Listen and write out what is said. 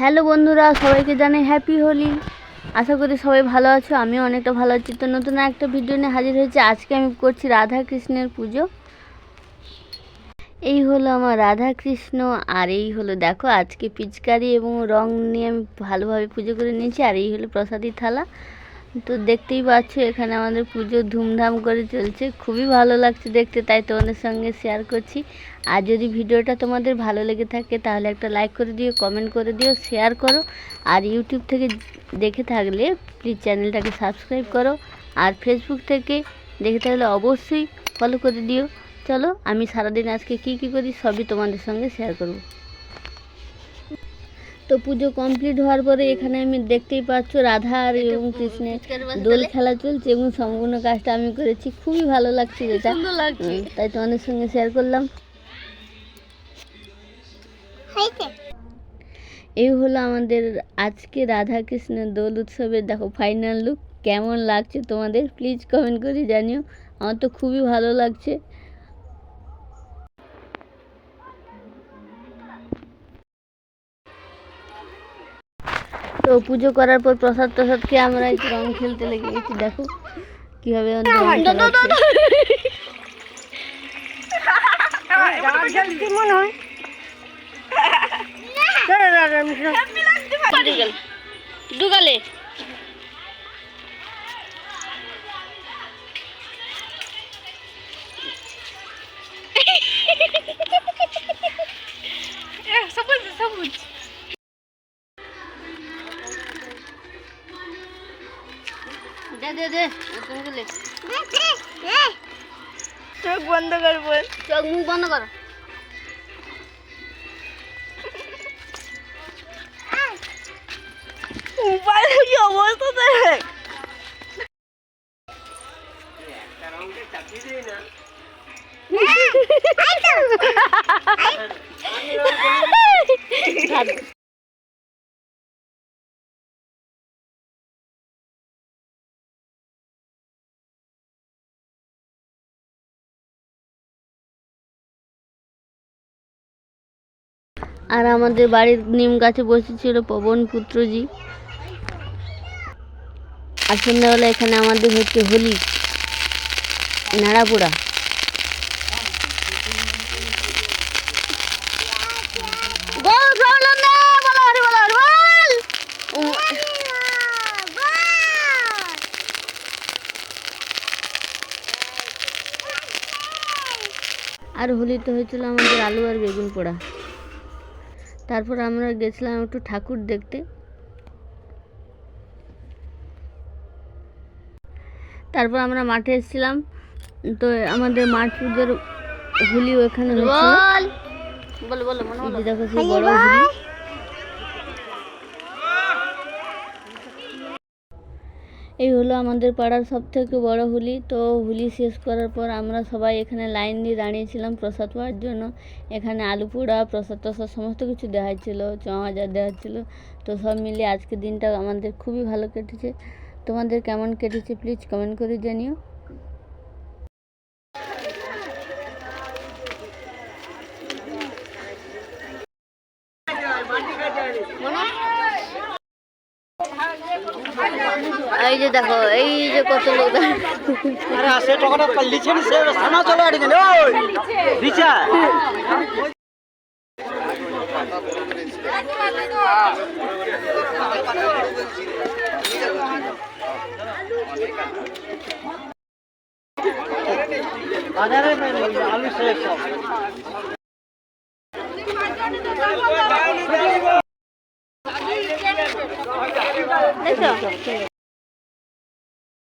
Hello বন্ধুরা, সবাইকে জানাই হ্যাপি হোলি আশা করি সবাই ভালো আছো, আমিও অনেকটা ভালো আছি। তো নতুন একটা ভিডিও নিয়ে হাজির হয়েছে। আজকে আমি করছি রাধা কৃষ্ণের পুজো। এই হলো আমার রাধা কৃষ্ণ আর এই হলো দেখো আজকে পিচকারি এবং রং নিয়ে আমি ভালোভাবে পুজো করে নিয়েছি, আর এই হলো প্রসাদী থালা। তো দেখতেই পাচ্ছ, এখানে আমাদের পুজো ধুমধাম করে চলছে। খুবই ভালো লাগছে দেখতে, তাই তোমাদের সঙ্গে শেয়ার করছি। আর যদি ভিডিওটা তোমাদের ভালো লেগে থাকে, তাহলে একটা লাইক করে দিও কমেন্ট করে দিও শেয়ার করো। আর ইউটিউব থেকে দেখে থাকলে প্লিজ চ্যানেলটাকে সাবস্ক্রাইব করো। আর ফেসবুক থেকে দেখে থাকলে অবশ্যই ফলো করে দিও। চলো, আমি সারাদিন আজকে কি কি করি, সবই তোমাদের সঙ্গে শেয়ার করব। তো পুজো কমপ্লিট হওয়ার পরে এখানে আমি দেখতেই পাচ্ছ রাধা আর এবং কৃষ্ণের দোল খেলা চলছে এবং সম্পূর্ণ কাজটা আমি করেছি। খুবই ভালো লাগছে উম, তাই তোমাদের সঙ্গে শেয়ার করলাম। এই হলো আমাদের আজকে রাধা কৃষ্ণের দোল উৎসবের দেখো ফাইনাল লুক কেমন লাগছে তোমাদের? প্লিজ কমেন্ট করে জানিও। আমার তো খুবই ভালো লাগছে। তো পুজো করার পর প্রসাদ টসাদ খেয়ে আমরা একটু রং খেলতে লেগে গেছি দেখো কীভাবে মনে হয় দুগালে দে দে দে তুমি গেলে চোখ বন্ধ কর বল চোখ মুখ বন্ধ করো। উপায় কি অবস্থা দেখ আর আমাদের বাড়ির নিম গাছে বসেছিল পবন পুত্রজি। আর সন্ধ্যাবেলা এখানে আমাদের হচ্ছে হোলি, নাড়াপোড়া। আর হোলিতে হয়েছিল আমাদের আলু আর বেগুন পোড়া। তারপর আমরা গেছিলাম একটু ঠাকুর দেখতে। তারপর আমরা মাঠে এসেছিলাম। তো আমাদের মাঠ পুজোর হোলি ওখানে মনে দেখো সেই বড় হোলি। এই হলো আমাদের পাড়ার সব থেকে বড়ো হোলি। তো হোলি শেষ করার পর আমরা সবাই এখানে লাইন দিয়ে দাঁড়িয়েছিলাম প্রসাদ পাওয়ার জন্য। এখানে আলু পোড়া, প্রসাদ টসাদ সমস্ত কিছু দেওয়া হচ্ছিল হাজার দেওয়া হচ্ছিল তো সব মিলিয়ে আজকের দিনটা আমাদের খুবই ভালো কেটেছে। তোমাদের কেমন কেটেছে প্লিজ কমেন্ট করে জানিও। এই যে দেখো এই যে কত লোক আরে সে টাকাটা লিছে নি সে সানা চলে আড়ি গেল ওই দিছা আলু শেষ। সব দেখছ